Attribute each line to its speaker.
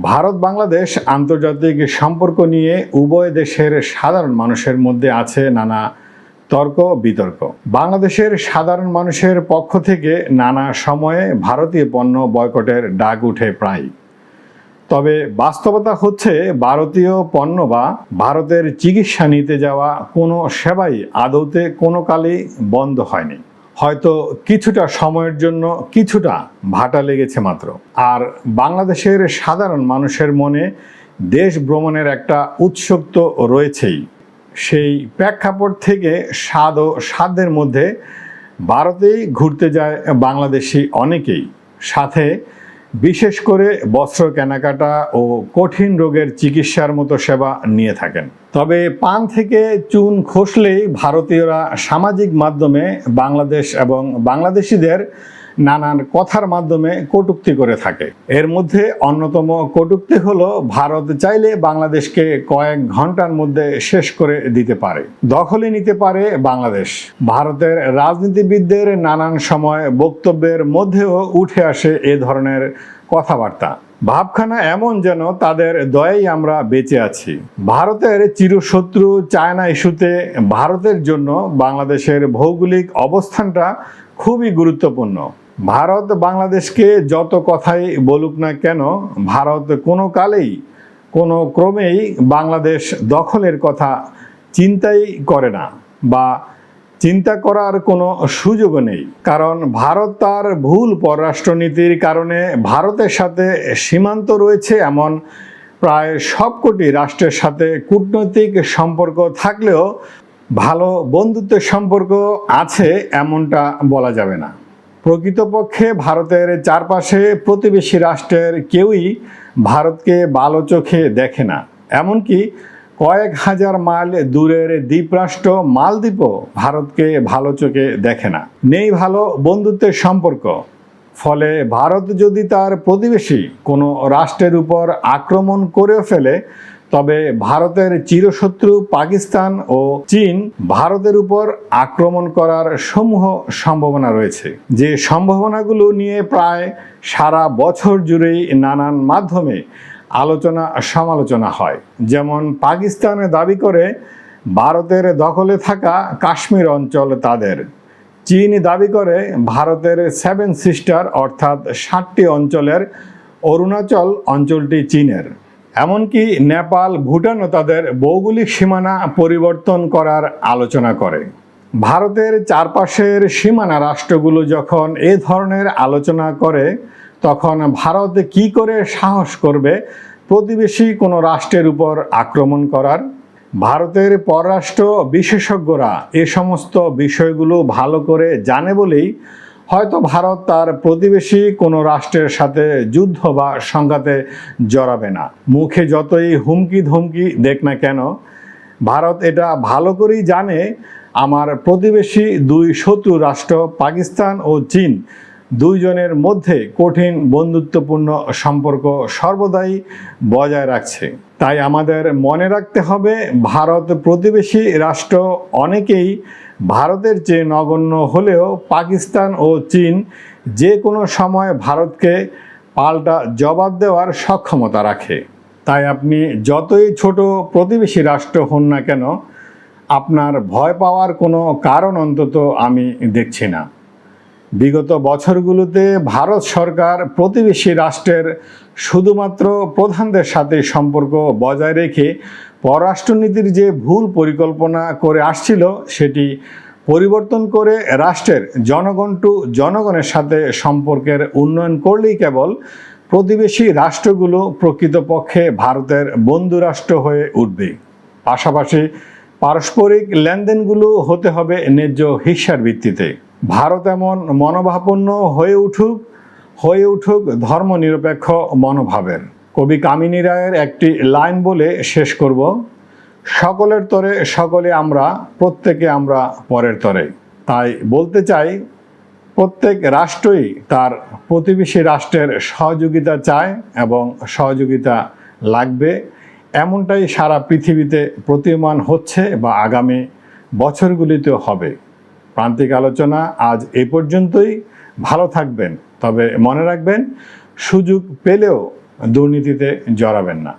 Speaker 1: ভারত, বাংলাদেশ আন্তর্জাতিক সম্পর্ক নিয়ে উভয় দেশের সাধারণ মানুষের মধ্যে আছে নানা তর্ক, বিতর্ক। বাংলাদেশের সাধারণ মানুষের পক্ষ থেকে নানা সময়ে ভারতীয় পণ্য বয়কটের ডাক উঠে প্রায়। তবে বাস্তবতা হচ্ছে, ভারতীয় পণ্য বা ভারতের চিকিৎসা নিতে যাওয়া কোনো সেবাই আদৌতে কোনো কালই বন্ধ হয়নি। হয়তো কিছুটা সময়ের জন্য কিছুটা ভাটা লেগেছে মাত্র। আর বাংলাদেশের সাধারণ মানুষের মনে দেশ ভ্রমণের একটা উৎসুক তো রয়েছেই। সেই প্রেক্ষাপট থেকে স্বাদ ও স্বাদের মধ্যে ভারতেই ঘুরতে যায় বাংলাদেশি অনেকেই। সাথে বিশেষ করে বস্ত্র কেনাকাটা ও কঠিন রোগের চিকিৎসার মতো সেবা নিয়ে থাকেন। তবে পান থেকে চুন খসলেই ভারতীয়রা সামাজিক মাধ্যমে বাংলাদেশ এবং বাংলাদেশিদের নানান কথার মাধ্যমে কটূক্তি করে থাকে। এর মধ্যে অন্যতম কটূক্তি হলো, ভারত চাইলে বাংলাদেশকে কয়েক ঘণ্টার মধ্যে শেষ করে দিতে পারে, দখলে নিতে পারে বাংলাদেশ। ভারতের রাজনীতিবিদদের নানান সময় বক্তব্যের মধ্যেও উঠে আসে এ ধরনের কথাবার্তা। ভাবখানা এমন যেন তাদের দয়াই আমরা বেঁচে আছি। ভারতের চিরশত্রু চায়না ইস্যুতে ভারতের জন্য বাংলাদেশের ভৌগোলিক অবস্থানটা খুবই গুরুত্বপূর্ণ। ভারত বাংলাদেশকে যত কথাই বলুক না কেন, ভারত কোনো কালেই, কোনো ক্রমেই বাংলাদেশ দখলের কথা চিন্তাই করে না বা চিন্তা করার কোনো সুযোগও নেই। কারণ ভারত তার ভুল পররাষ্ট্রনীতির কারণে ভারতের সাথে সীমান্ত রয়েছে এমন প্রায় সবকটি রাষ্ট্রের সাথে কূটনৈতিক সম্পর্ক থাকলেও ভালো বন্ধুত্বের সম্পর্ক আছে এমনটা বলা যাবে না। প্রকৃতপক্ষে ভারতের চারপাশে প্রতিবেশী রাষ্ট্রের কেউই ভারতকে ভালো চোখে দেখে না। এমনকি কয়েক হাজার মাইল দূরের দ্বীপরাষ্ট্র মালদ্বীপও ভারতকে ভালো চোখে দেখে না। নেই ভালো বন্ধুত্বের সম্পর্ক। ফলে ভারত যদি তার প্রতিবেশী কোনো রাষ্ট্রের উপর আক্রমণ করেও ফেলে তবে ভারতের চিরশত্রু পাকিস্তান ও চীন ভারতের উপর আক্রমণ করার সমূহ সম্ভাবনা রয়েছে। যে সম্ভাবনাগুলো নিয়ে প্রায় সারা বছর জুড়েই নানান মাধ্যমে আলোচনা সমালোচনা হয়। যেমন পাকিস্তানে দাবি করে, ভারতের দখলে থাকা কাশ্মীর অঞ্চল তাদের। চীন দাবি করে, ভারতের সেভেন সিস্টার অর্থাৎ ষাটটি অঞ্চলের অরুণাচল অঞ্চলটি চীনের। এমনকি নেপাল ভুটানও তাদের ভৌগোলিক সীমানা পরিবর্তন করার আলোচনা করে। ভারতের চারপাশের সীমানা রাষ্ট্রগুলো যখন এ ধরনের আলোচনা করে, তখন ভারত কি করে সাহস করবে প্রতিবেশী কোনো রাষ্ট্রের উপর আক্রমণ করার? ভারতের পররাষ্ট্র বিশেষজ্ঞরা এ সমস্ত বিষয়গুলো ভালো করে জানে বলেই হয়তো ভারত তার প্রতিবেশী কোনো রাষ্ট্রের সাথে যুদ্ধ বা সংঘাতে জড়াবে না। মুখে যতই হুমকি ধমকি দেখ না কেন, ভারত এটা ভালো করেই জানে, আমার প্রতিবেশী দুই শত্রু রাষ্ট্র পাকিস্তান ও চীন দুইজনের মধ্যে কঠিন বন্ধুত্বপূর্ণ সম্পর্ক সর্বদাই বজায় রাখছে। তাই আমাদের মনে রাখতে হবে, ভারত প্রতিবেশী রাষ্ট্র অনেকেই ভারতের চেয়ে নগণ্য হলেও পাকিস্তান ও চীন যে কোনো সময় ভারতকে পাল্টা জবাব দেওয়ার সক্ষমতা রাখে। তাই আপনি যতই ছোট প্রতিবেশী রাষ্ট্র হন না কেন, আপনার ভয় পাওয়ার কোনো কারণ অন্তত আমি দেখছি না। বিগত বছরগুলোতে ভারত সরকার প্রতিবেশী রাষ্ট্রের শুধুমাত্র প্রধানদের সাথে সম্পর্ক বজায় রেখে পররাষ্ট্রনীতির যে ভুল পরিকল্পনা করে আসছিল, সেটি পরিবর্তন করে রাষ্ট্রের জনগণ টু জনগণের সাথে সম্পর্কের উন্নয়ন করলেই কেবল প্রতিবেশী রাষ্ট্রগুলো প্রকৃতপক্ষে ভারতের বন্ধু রাষ্ট্র হয়ে উঠবে। পাশাপাশি পারস্পরিক লেনদেনগুলো হতে হবে ন্যায্য হিস্যার ভিত্তিতে ভারত এমন মনোভাবাপন্ন হয়ে উঠুক হয়ে উঠুক ধর্মনিরপেক্ষ মনোভাবের। কবি কামিনী রায়ের একটি লাইন বলে শেষ করব, সকলের তরে সকলে আমরা, প্রত্যেকে আমরা পরের তরে। তাই বলতে চাই, প্রত্যেক রাষ্ট্রই তার প্রতিবেশী রাষ্ট্রের সহযোগিতা চায় এবং সহযোগিতা লাগবে। এমনটাই সারা পৃথিবীতে প্রতীয়মান হচ্ছে বা আগামী বছরগুলিতেও হবে। প্রান্তিক আলোচনা আজ এ পর্যন্তই। ভালো থাকবেন, তবে মনে রাখবেন, সুযোগ পেলেও দুর্নীতিতে জড়াবেন না।